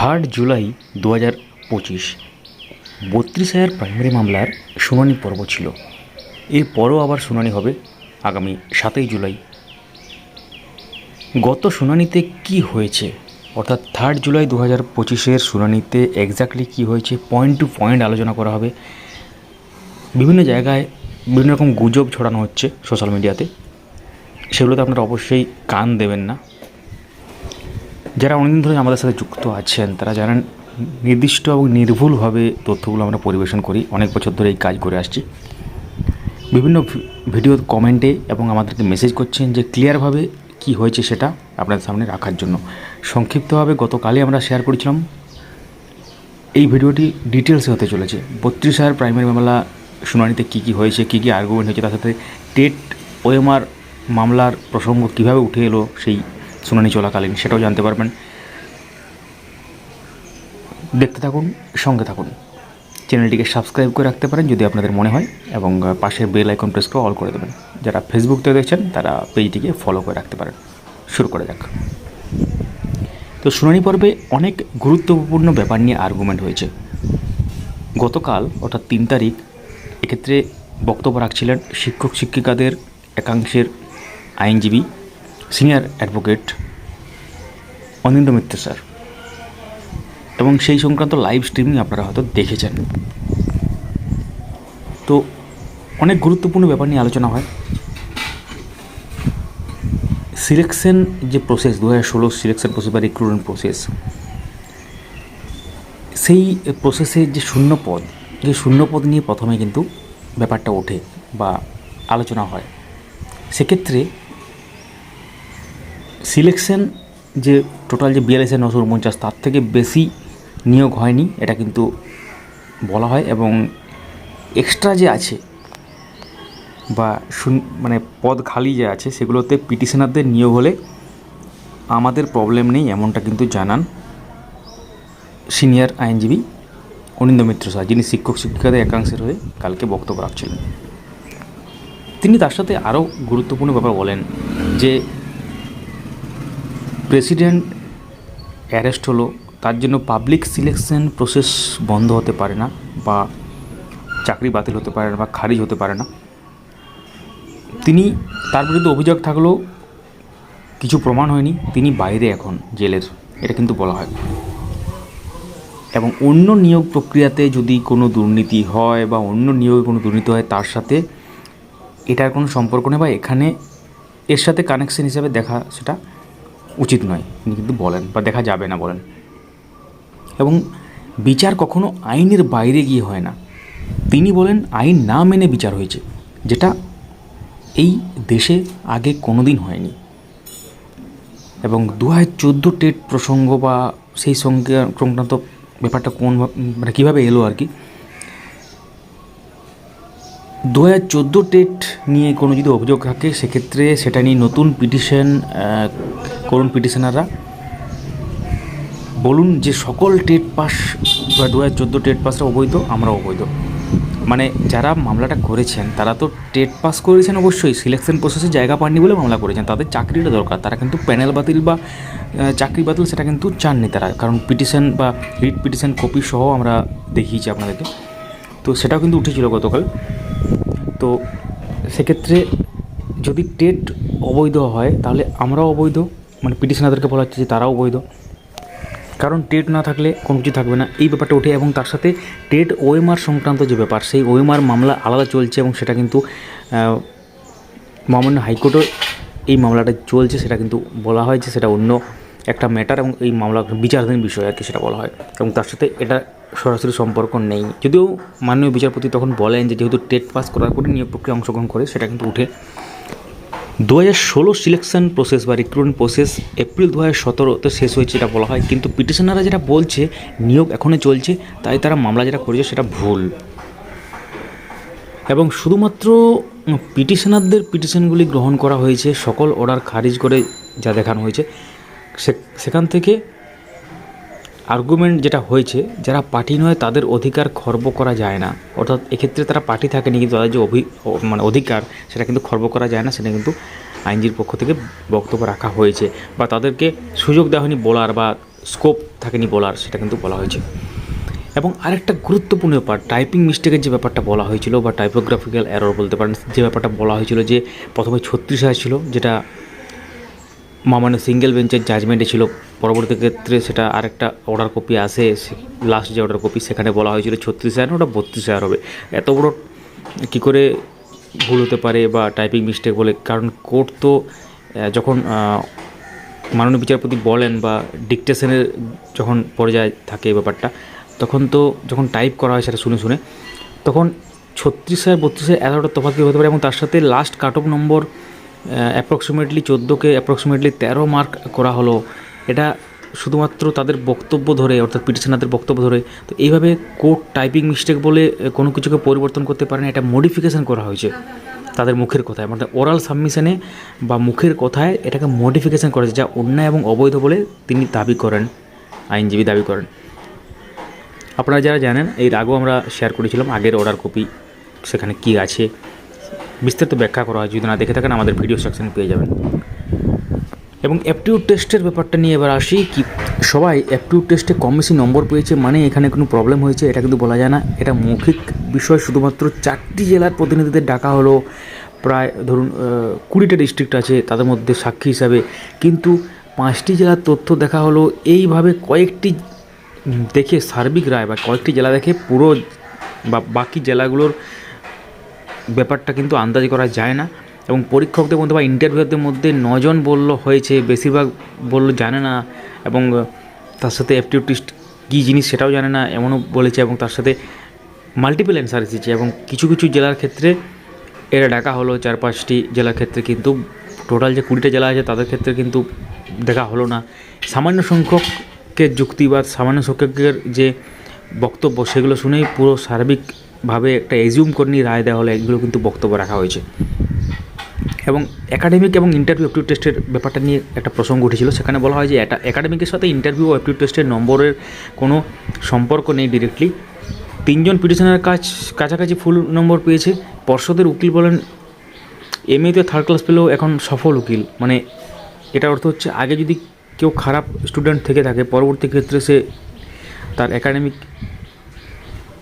Third July দু হাজার পঁচিশ। বত্রিশ হাজার প্রাইমারি মামলার শুনানি পর্ব ছিল। এরপরও আবার শুনানি হবে আগামী সাতই জুলাই। গত শুনানিতে কি হয়েছে? অর্থাৎ থার্ড জুলাই দু হাজার পঁচিশের শুনানিতে এক্স্যাক্টলি কী হয়েছে? পয়েন্ট টু পয়েন্ট আলোচনা করা হবে। বিভিন্ন জায়গায় বিভিন্ন রকম গুজব ছড়ানো হচ্ছে সোশ্যাল মিডিয়াতে সেগুলোতে আপনারা অবশ্যই কান দেবেন না। যারা অনেকদিন ধরে আমাদের সাথে যুক্ত আছেন, তারা জানেন নির্দিষ্ট এবং নির্ভুলভাবে তথ্যগুলো আমরা পরিবেশন করি। অনেক বছর ধরে এই কাজ করে আসছি। বিভিন্ন ভিডিও কমেন্টে এবং আমাদেরকে মেসেজ করছেন যে ক্লিয়ারভাবে কি হয়েছে সেটা আপনাদের সামনে রাখার জন্য। সংক্ষিপ্তভাবে গতকালই আমরা শেয়ার করেছিলাম। এই ভিডিওটি ডিটেলসে হতে চলেছে। বত্রিশ হাজার প্রাইমারি মামলা শুনানিতে কী কী হয়েছে, কী কী আর্গুমেন্ট হয়েছে, তার সাথে টেট ওএমআর মামলার প্রসঙ্গ কীভাবে উঠে এলো, সেই শুনানি চলাকালীন, সেটাও জানতে পারবেন। দেখতে থাকুন, সঙ্গে থাকুন। চ্যানেলটিকে সাবস্ক্রাইব করে রাখতে পারেন যদি আপনাদের মনে হয়, এবং পাশের বেল আইকন প্রেস অল করে দেবেন। যারা ফেসবুক থেকে দেখছেন, তারা পেজটিকে ফলো করে রাখতে পারেন। শুরু করে যাক। তো শুনানি পর্বে অনেক গুরুত্বপূর্ণ ব্যাপার নিয়ে আর্গুমেন্ট হয়েছে। গতকাল, অর্থাৎ তিন তারিখ, এক্ষেত্রে বক্তব্য রাখছিলেন শিক্ষক শিক্ষিকাদের একাংশের আইনজীবী senior advocate Anindya Mitra, sir. এবং সেই সংক্রান্ত লাইভ স্ট্রিমিং আপনারা হয়তো দেখেছেন। তো অনেক গুরুত্বপূর্ণ ব্যাপার নিয়ে আলোচনা হয়। সিলেকশন যে প্রসেস দু হাজার ষোলো সিলেকশন প্রসেস বা রিক্রুটমেন্ট প্রসেস সেই প্রসেসের যে শূন্য পদ যে শূন্য পদ নিয়ে প্রথমে কিন্তু ব্যাপারটা ওঠে বা আলোচনা হয়। সেক্ষেত্রে সিলেকশন যে টোটাল যে বিয়াল্লিশ হাজার নশো উনপঞ্চাশ, তার থেকে বেশি নিয়োগ হয়নি, এটা কিন্তু বলা হয় এবং এক্সট্রা যে আছে বা মানে পদ খালি যে আছে, সেগুলোতে পিটিশনারদের নিয়োগ হলে আমাদের প্রবলেম নেই, এমনটা কিন্তু জানান সিনিয়র আইনজীবী অনিন্দ মিত্র স্যার যিনি শিক্ষক শিক্ষিকাদের একাংশের হয়ে কালকে বক্তব্য রাখছিলেন। তিনি তার সাথে আরও গুরুত্বপূর্ণ ব্যাপার বলেন যে প্রেসিডেন্ট অ্যারেস্ট হলো, তার জন্য পাবলিক সিলেকশন প্রসেস বন্ধ হতে পারে না বা চাকরি বাতিল হতে পারে না বা খারিজ হতে পারে না। তিনি, তার বিরুদ্ধে অভিযোগ থাকলেও কিছু প্রমাণ হয়নি, তিনি বাইরে এখন জেলের, এটা কিন্তু বলা হয়। এবং অন্য নিয়োগ প্রক্রিয়াতে যদি কোনো দুর্নীতি হয় বা অন্য নিয়োগে কোনো দুর্নীতি হয়, তার সাথে এটার কোনো সম্পর্ক নেই বা এখানে এর সাথে কানেকশন হিসাবে দেখা, সেটা উচিত নয়, তিনি কিন্তু বলেন বা দেখা যাবে না বলেন। এবং বিচার কখনো আইনের বাইরে গিয়ে হয় না। তিনি বলেন, আইন না মেনে বিচার হয়েছে, যেটা এই দেশে আগে কোনো দিন হয়নি। এবং দু হাজার চোদ্দ টেট প্রসঙ্গ বা সেই সঙ্গে সংক্রান্ত ব্যাপারটা কোন মানে কীভাবে এলো আর কি দু হাজার চোদ্দ টেট নিয়ে কোনো যদি অভিযোগ থাকে, সেক্ষেত্রে সেটা নিয়ে নতুন পিটিশন করুন পিটিশনাররা। বলুন যে সকল টেট পাস, বা দু হাজার চোদ্দ টেট পাসরা অবৈধ আমরা অবৈধ। মানে যারা মামলাটা করেছেন, তারা তো টেট পাস করেছেন অবশ্যই, সিলেকশন প্রসেসে জায়গা পাননি বলে মামলা করেছেন, তাদের চাকরিটা দরকার। তারা কিন্তু প্যানেল বাতিল বা চাকরি বাতিল সেটা কিন্তু চাননি তারা, কারণ পিটিশন বা রিট পিটিশন কপি সহ আমরা দেখিয়েছি আপনাদেরকে। তো সেটাও কিন্তু উঠেছিল গতকাল। তো সেক্ষেত্রে যদি টেট অবৈধ হয়, তাহলে আমরাও অবৈধ মানে পিটিশনারদেরকে বলা হচ্ছে যে তারাও অবৈধ কারণ টেট না থাকলে কোনো কিছু থাকবে না। এই ব্যাপারটা ওঠে এবং তার সাথে টেট ওএমআর সংক্রান্ত যে ব্যাপার, সেই ওএমআর মামলা আলাদা চলছে এবং সেটা কিন্তু মহামান্য হাইকোর্টও এই মামলাটা চলছে, সেটা কিন্তু বলা হয় যে সেটা অন্য একটা ম্যাটার এবং এই মামলা বিচারাধীন বিষয় আর কি সেটা বলা হয়। এবং তার সাথে এটা সরাসরি সম্পর্ক নেই। যদিও মাননীয় বিচারপতি তখন বলেন যে যেহেতু টেট পাস করার পরে নিয়োগ প্রক্রিয়া অংশগ্রহণ করে, সেটা কিন্তু উঠে। দু হাজার ষোলো সিলেকশন প্রসেস বা রিক্রুটমেন্ট প্রসেস এপ্রিল দু হাজার সতেরোতে শেষ হয়েছে এটা বলা হয়। কিন্তু পিটিশনাররা যেটা বলছে, নিয়োগ এখনও চলছে, তাই তারা মামলা যেটা করেছে সেটা ভুল। এবং শুধুমাত্র পিটিশনারদের পিটিশনগুলি গ্রহণ করা হয়েছে, সকল অর্ডার খারিজ করে যা দেখানো হয়েছে সেখান থেকে আর্গুমেন্ট যেটা হয়েছে, যারা পার্টি নয় তাদের অধিকার খর্ব করা যায় না। অর্থাৎ এক্ষেত্রে তারা পার্টি থাকেনি কিন্তু তাদের যে অভি মানে অধিকার, সেটা কিন্তু খর্ব করা যায় না, সেটা কিন্তু আইনজির পক্ষ থেকে বক্তব্য রাখা হয়েছে। বা তাদেরকে সুযোগ দেওয়া হয়নি বলার বা স্কোপ থাকেনি বলার, সেটা কিন্তু বলা হয়েছে। এবং আরেকটা গুরুত্বপূর্ণ ব্যাপার টাইপিং মিস্টেকের যে ব্যাপারটা বলা হয়েছিল বা টাইপোগ্রাফিক্যাল এরর বলতে পারেন, যে ব্যাপারটা বলা হয়েছিল যে প্রথমে ছত্রিশ হাজার ছিল, যেটা মামান্য সিঙ্গেল বেঞ্চের জাজমেন্টে ছিল। পরবর্তী ক্ষেত্রে সেটা আরেকটা অর্ডার কপি আসে লাস্ট যে অর্ডার কপি সেখানে বলা হয়েছিল ছত্রিশ হাজার, ওটা বত্রিশ হাজার হবে। এত বড় কী করে ভুল হতে পারে বা টাইপিং মিস্টেক বলে? কারণ কোর্ট তো যখন মাননীয় বিচারপতি বলেন বা ডিকটেশনের যখন পর্যায়ে থাকে এই ব্যাপারটা, তখন তো যখন টাইপ করা হয় সেটা শুনে শুনে, তখন ছত্রিশ হাজার, বত্রিশ হাজার, এগারোটা তফাৎ কি হতে পারে? এবং তার সাথে last cut off number approximately চোদ্দোকে approximately তেরো মার্ক করা হলো। এটা শুধুমাত্র তাদের বক্তব্য ধরে, অর্থাৎ পিটিশনারদের বক্তব্য ধরে। তো এইভাবে কোর্ট টাইপিং মিস্টেক বলে কোনো কিছুকে পরিবর্তন করতে পারে না, এটা মডিফিকেশান করা হয়েছে তাদের মুখের কথায়। মানে ওরাল সাবমিশনে বা মুখের কথায় এটাকে মডিফিকেশান করেছে যা অন্যায় এবং অবৈধ বলে তিনি দাবি করেন, আইনজীবী দাবি করেন। আপনারা যারা জানেন এর আগেও আমরা শেয়ার করেছিলাম, আগের অর্ডার কপি সেখানে কি আছে। বিস্তারিত ব্যাখ্যা করা হয়। যদি না দেখে থাকেন, আমাদের ভিডিও সেকশনে পেয়ে যাবেন। এবং অ্যাপটিউড টেস্টের ব্যাপারটা নিয়ে এবার আসি কি সবাই অ্যাপটিউড টেস্টে কম বেশি নম্বর পেয়েছে মানে এখানে কোনো প্রবলেম হয়েছে, এটা কিন্তু বলা যায় না। এটা মৌখিক বিষয়, শুধুমাত্র চারটি জেলার প্রতিনিধিদের ডাকা হলো। প্রায় ধরুন কুড়িটা ডিস্ট্রিক্ট আছে, তাদের মধ্যে সাক্ষী হিসাবে। কিন্তু পাঁচটি জেলার তথ্য দেখা হলো, এইভাবে কয়েকটি দেখে সার্বিক রায় বা কয়েকটি জেলা দেখে পুরো বা বাকি জেলাগুলোর ব্যাপারটা কিন্তু আন্দাজ করা যায় না। এবং পরীক্ষকদের মধ্যে বা ইন্টারভিউদের মধ্যে নজন বলল হয়েছে, বেশিরভাগ বলল জানে না, এবং তার সাথে অ্যাপটিউটিস্ট কী জিনিস সেটাও জানে না, এমনও বলেছে, এবং তার সাথে মাল্টিপল অ্যান্সার এসেছে, এবং কিছু কিছু জেলার ক্ষেত্রে এরা ডাকা হলো, চার পাঁচটি জেলার ক্ষেত্রে কিন্তু টোটাল যে কুড়িটা জেলা আছে, তাদের ক্ষেত্রে কিন্তু দেখা হলো না। সামান্য সংখ্যকের যুক্তি বা সামান্য সংখ্যকের যে বক্তব্য, সেগুলো শুনেই পুরো সার্বিকভাবে একটা এজিউম করে নিয়ে রায় দেওয়া হলো এগুলো কিন্তু বক্তব্য রাখা হয়েছে। এবং একাডেমিক এবং ইন্টারভিউ অ্যাপটিউড টেস্টের ব্যাপারটা নিয়ে একটা প্রসঙ্গ উঠেছিল। সেখানে বলা হয় যে এটা একাডেমিকের সাথে ইন্টারভিউ ও টেস্টের নম্বরের কোনো সম্পর্ক নেই ডিরেক্টলি তিনজন পিটিশনের কাজ কাছাকাছি ফুল নম্বর পেয়েছে। পর্ষদের উকিল বলেন এমএতে থার্ড ক্লাস পেলেও এখন সফল উকিল। মানে এটা অর্থ হচ্ছে আগে যদি কেউ খারাপ স্টুডেন্ট থেকে থাকে, পরবর্তী ক্ষেত্রে সে তার একাডেমিক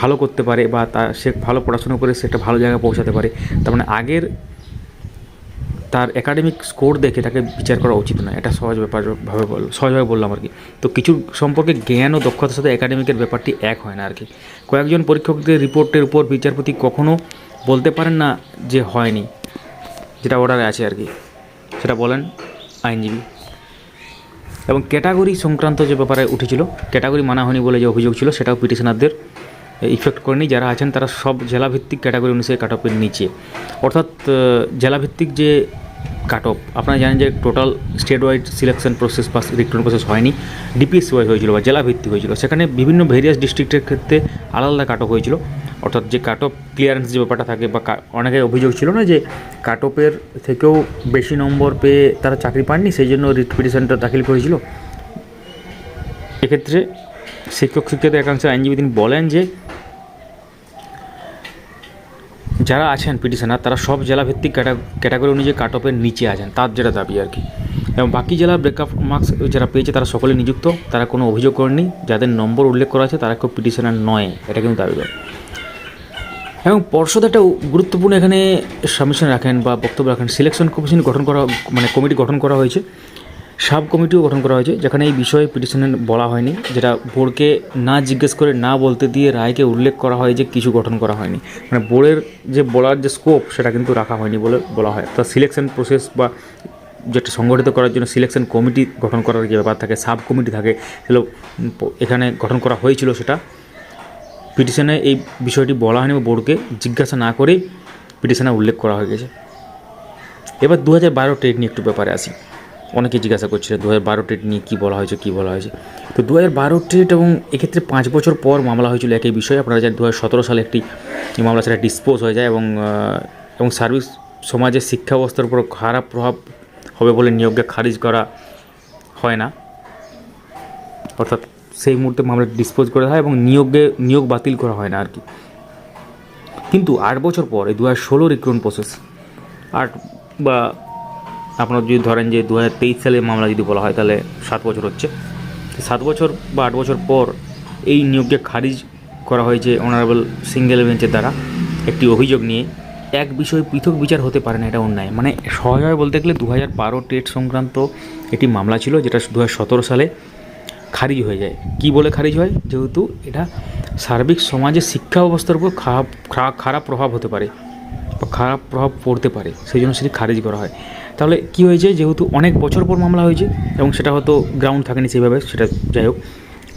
ভালো করতে পারে বা তার সে ভালো পড়াশোনা করে সে একটা ভালো জায়গায় পৌঁছাতে পারে, তার মানে আগের তার একাডেমিক স্কোর দেখে তাকে বিচার করা উচিত নয়। এটা সহজ ব্যাপার, ভাবে বল, সহজভাবে বললাম আর কি। তো কিছু সম্পর্কে জ্ঞান ও দক্ষতার সাথে একাডেমিকের ব্যাপারটি এক হয় না আর কি। কয়েকজন পরীক্ষকদের রিপোর্টের উপর বিচারপতি কখনো বলতে পারেন না যে হয়নি, যেটা অর্ডারে আছে আর কি। সেটা বলেন আইনজীবী। এবং ক্যাটাগরি সংক্রান্ত যে ব্যাপারে উঠেছিল ক্যাটাগরি মানা হয়নি বলে যে অভিযোগ ছিল, সেটাও পিটিশনারদের ইফেক্ট করেনি যারা আছেন তারা সব জেলাভিত্তিক ক্যাটাগরি অনুসারে কাট অফের নিচে অর্থাৎ জেলাভিত্তিক যে কাট অফ আপনারা জানেন যে total state wide selection process বা রিক্রুটমেন্ট প্রসেস হয়নি। ডিপিএস ওয়াইজ হয়েছিল বা জেলাভিত্তিক হয়েছিল। সেখানে বিভিন্ন ভেরিয়াস ডিস্ট্রিক্টের ক্ষেত্রে আলাদা আলাদা কাট অফ হয়েছিল। অর্থাৎ যে কাট অফ ক্লিয়ারেন্স যে ব্যাপারটা থাকে বা কা- অনেকের অভিযোগ ছিল না যে কাট অফের থেকেও বেশি নম্বর পেয়ে তারা চাকরি পাননি, সেই জন্য রিট পিটিশনটা দাখিল করেছিল। এক্ষেত্রে শিক্ষক শিক্ষিত একাংশ আইনজীবী তিনি বলেন যে যারা আছেন পিটিশনার, তারা সব জেলাভিত্তিক ক্যাটাগরি অনুযায়ী কাট অফের নিচে আছেন, তার যেটা দাবি আর কি। এবং বাকি জেলার ব্রেকআপ মার্কস যারা পেয়েছে, তারা সকলে নিযুক্ত, তারা কোনো অভিযোগ করেনি যাদের নম্বর উল্লেখ করা আছে, তারা কেউ পিটিশনার নয়, এটা কিন্তু দাবি করে। এবং পর্ষদ একটা গুরুত্বপূর্ণ এখানে সাবমিশন রাখেন বা বক্তব্য রাখেন। সিলেকশন কমিশন গঠন করা মানে কমিটি গঠন করা হয়েছে। সাব কমিটিও গঠন করা হয়েছে, যেখানে এই বিষয়ে পিটিশনে বলা হয়নি, যেটা বোর্ডকে না জিজ্ঞেস করে, না বলতে দিয়ে রায়কে উল্লেখ করা হয় যে কিছু গঠন করা হয়নি। মানে বোর্ডের যে বলার যে স্কোপ সেটা কিন্তু রাখা হয়নি বলে বলা হয়। তা সিলেকশন প্রসেস বা যেটা সংগঠিত করার জন্য সিলেকশন কমিটি গঠন করার যে ব্যাপার থাকে, সাব কমিটি থাকে, সেগুলো এখানে গঠন করা হয়েছিল সেটা। পিটিশনে এই বিষয়টি বলা হয়নি বা বোর্ডকে জিজ্ঞাসা না করেই পিটিশনে উল্লেখ করা হয়ে গেছে। এবার দু হাজার বারো টেট নিয়ে একটু ব্যাপারে আসি। অনেকে জিজ্ঞাসা করছিল দু হাজার বারো টেট নিয়ে কী বলা হয়েছে, কী বলা হয়েছে। তো দু হাজার বারো টেট এবং এক্ষেত্রে পাঁচ বছর পর মামলা হয়েছিল একই বিষয়ে। আপনারা জানেন দু হাজার সতেরো সালে একটি মামলা সেটা ডিসপোজ হয়ে যায় এবং এবং সার্ভিস সমাজের শিক্ষা ব্যবস্থার উপর খারাপ প্রভাব হবে বলে নিয়োগকে খারিজ করা হয় না। অর্থাৎ সেই মুহূর্তে মামলা ডিসপোজ করে হয় এবং নিয়োগে নিয়োগ বাতিল করা হয় না আর কি। কিন্তু আট বছর পর এই দু হাজার ষোলো রিক্রুটমেন্ট প্রসেস আট বা আপনার যদি ধরেন যে দু হাজার তেইশ সালে মামলা যদি বলা হয়, তাহলে সাত বছর হচ্ছে। সাত বছর বা আট বছর পর এই নিয়োগকে খারিজ করা হয়েছে অনারেবল সিঙ্গেল বেঞ্চের দ্বারা। একটি অভিযোগ নিয়ে এক বিষয়ে পৃথক বিচার হতে পারে না, এটা অন্যায়। মানে সহজভাবে বলতে গেলে দু হাজার বারো টেট সংক্রান্ত একটি মামলা ছিল, যেটা দু হাজার সতেরো সালে খারিজ হয়ে যায়। কি বলে খারিজ হয়? যেহেতু এটা সার্বিক সমাজে শিক্ষা ব্যবস্থার উপর খারাপ খারাপ প্রভাব হতে পারে। খারাপ প্রভাব পড়তে পারে, সেই জন্য সেটি খারিজ করা হয়। তাহলে কি হয়েছে? যেহেতু অনেক বছর পর মামলা হয়েছে এবং সেটা হয়তো গ্রাউন্ড থাকেনি সেইভাবে, সেটা যাই হোক,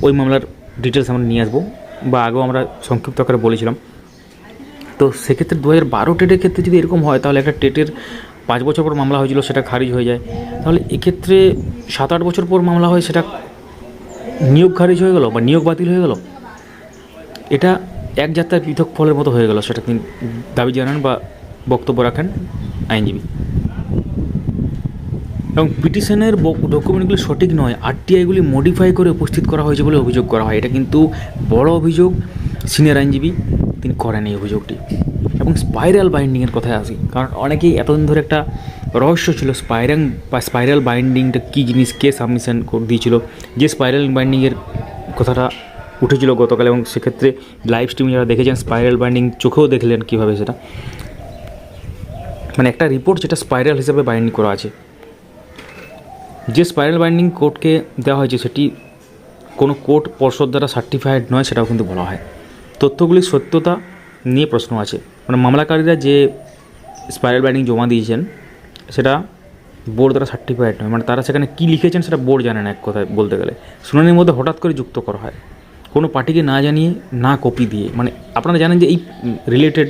ওই মামলার ডিটেলস আমরা নিয়ে আসব বা আগেও আমরা সংক্ষিপ্ত আকারে বলেছিলাম। তো সেক্ষেত্রে দু হাজার বারো টেটের ক্ষেত্রে যদি এরকম হয়, তাহলে একটা টেটের পাঁচ বছর পর মামলা হয়েছিল, সেটা খারিজ হয়ে যায়। তাহলে এক্ষেত্রে সাত আট বছর পর মামলা হয়, সেটা নিয়োগ খারিজ হয়ে গেল বা নিয়োগ বাতিল হয়ে গেল? এটা এক যাত্রার পৃথক ফলের মতো হয়ে গেল, সেটা তিনি দাবি জানান বা বক্তব্য রাখেন আইনজীবী। এবং পিটিশনের ডকুমেন্টগুলি সঠিক নয়, আরটিআইগুলি মডিফাই করে উপস্থিত করা হয়েছে বলে অভিযোগ করা হয়। এটা কিন্তু বড় অভিযোগ সিনিয়র আইনজীবী তিনি করেন এই অভিযোগটি। এবং স্পাইরাল বাইন্ডিংয়ের কথায় আসি, কারণ অনেকেই এতদিন ধরে একটা রহস্য ছিল স্পাইরাল বা স্পাইরাল বাইন্ডিংটা কী জিনিস, কে সাবমিশন করে দিয়েছিল? যে স্পাইরাল বাইন্ডিংয়ের কথাটা উঠেছিল গতকাল এবং সেক্ষেত্রে লাইভ স্ট্রিম যারা দেখেছেন স্পাইরাল বাইন্ডিং চোখেও দেখলেন কীভাবে সেটা। মানে একটা রিপোর্ট যেটা স্পাইরাল হিসেবে বাইন্ডিং করা আছে। যে স্পাইরাল বাইন্ডিং কোর্টকে দেওয়া হয়েছে, সেটি কোনো কোর্ট পর্ষদ দ্বারা সার্টিফাইড নয়, সেটাও কিন্তু বলা হয়। তথ্যগুলির সত্যতা নিয়ে প্রশ্ন আছে। মানে মামলাকারীরা যে স্পাইরাল বাইন্ডিং জমা দিয়েছেন, সেটা বোর্ড দ্বারা সার্টিফাইড নয়। মানে তারা সেখানে কী লিখেছেন, সেটা বোর্ড জানে না এক কথায় বলতে গেলে। শুনানির মধ্যে হঠাৎ করে যুক্ত করা হয়। কোনো পার্টিকে না জানিয়ে না কপি দিয়ে। মানে আপনারা জানেন যে এই রিলেটেড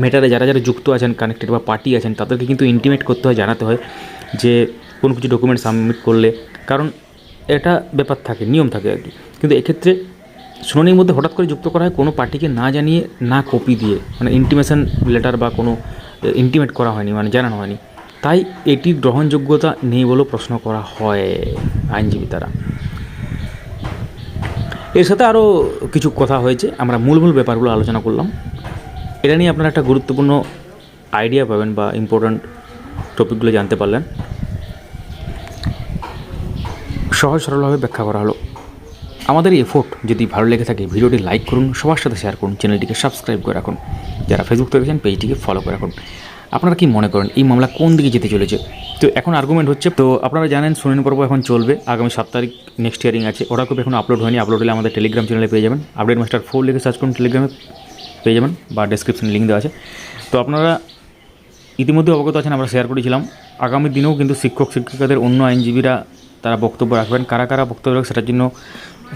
ম্যাটারে যারা যারা যুক্ত আছেন কানেক্টেড বা পার্টি আছেন, তাদেরকে কিন্তু ইন্টিমেট করতে হয়, জানাতে হয় যে কোনো কিছু ডকুমেন্ট সাবমিট করলে। কারণ এটা ব্যাপার থাকে, নিয়ম থাকে আর কি। কিন্তু এক্ষেত্রে শুনানির মধ্যে হঠাৎ করে যুক্ত করা হয়, কোনো পার্টিকে না জানিয়ে, না কপি দিয়ে। মানে ইন্টিমেশন লেটার বা কোনো ইন্টিমেট করা হয়নি মানে জানানো হয়নি। তাই এটির গ্রহণযোগ্যতা নেই বলেও প্রশ্ন করা হয়, আইনজীবী তারা। এর সাথে আরও কিছু কথা হয়েছে। আমরা মূল মূল ব্যাপারগুলো আলোচনা করলাম। এটা নিয়ে আপনারা একটা গুরুত্বপূর্ণ আইডিয়া পাবেন বা ইম্পর্ট্যান্ট টপিকগুলো জানতে পারলেন। সহজ সরলভাবে ব্যাখ্যা করা হলো। আমাদের এফোর্ট যদি ভালো লেগে থাকে, ভিডিওটি লাইক করুন, সবার সাথে শেয়ার করুন চ্যানেলটিকে সাবস্ক্রাইব করে রাখুন। যারা ফেসবুক থেকে পেজটিকে ফলো করে রাখুন। আপনারা কি মনে করেন, এই মামলা কোন দিকে যেতে চলেছে? তো এখন আর্গুমেন্ট হচ্ছে, তো আপনারা জানেন শুনানি পর্ব এখন চলবে, আগামী সাত তারিখ নেক্সট হিয়ারিং আছে, ওরা খুব এখন আপলোড হয়নি আপলোড হলে আমাদের টেলিগ্রাম চ্যানেলে পেয়ে যাবেন আপডেট মাস্টার ফোর লিখে সার্চ করুন টেলিগ্রামে পেয়ে যাবেন, বা ডেসক্রিপশনে লিঙ্ক দেওয়া আছে। তো আপনারা ইতিমধ্যে অবগত আছেন, আমরা শেয়ার করেছিলাম, আগামী দিনেও কিন্তু শিক্ষক, শিক্ষিকাদের অন্য আইনজীবীরা তারা বক্তব্য রাখবেন, কারা কারা বক্তব্য রাখবে সেটার জন্য,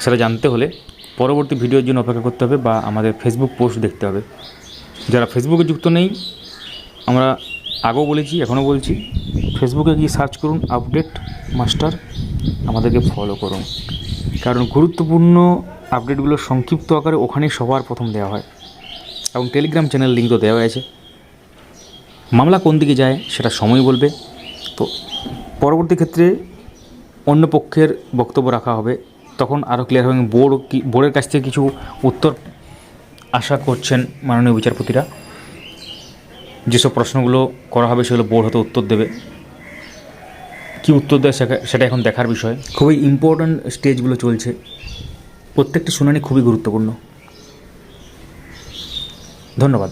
সেটা জানতে হলে পরবর্তী ভিডিওর জন্য অপেক্ষা করতে হবে, বা আমাদের ফেসবুক পোস্ট দেখতে হবে। যারা ফেসবুকে যুক্ত নেই আমরা আগেও বলেছি, এখনও বলছি ফেসবুকে গিয়ে সার্চ করুন আপডেট মাস্টার আমাদেরকে ফলো করুন। কারণ গুরুত্বপূর্ণ আপডেটগুলো সংক্ষিপ্ত আকারে ওখানেই সবার প্রথম দেওয়া হয়। এবং টেলিগ্রাম চ্যানেল লিঙ্ক তো দেওয়া আছে মামলা কোন দিকে যায়, সেটা সময় বলবে। তো পরবর্তী ক্ষেত্রে অন্য পক্ষের বক্তব্য রাখা হবে। তখন আরও ক্লিয়ার হবে। বোর্ড বোর্ডের কাছ থেকে কিছু উত্তর আশা করছেন মাননীয় বিচারপতিরা। যেসব প্রশ্নগুলো করা হবে সেগুলো বোর্ড হতে উত্তর দেবে। কি উত্তর দেয় সেটা- এখন দেখার বিষয়। খুবই ইম্পর্ট্যান্ট স্টেজগুলো চলছে। প্রত্যেকটি শুনানি খুবই গুরুত্বপূর্ণ। ধন্যবাদ।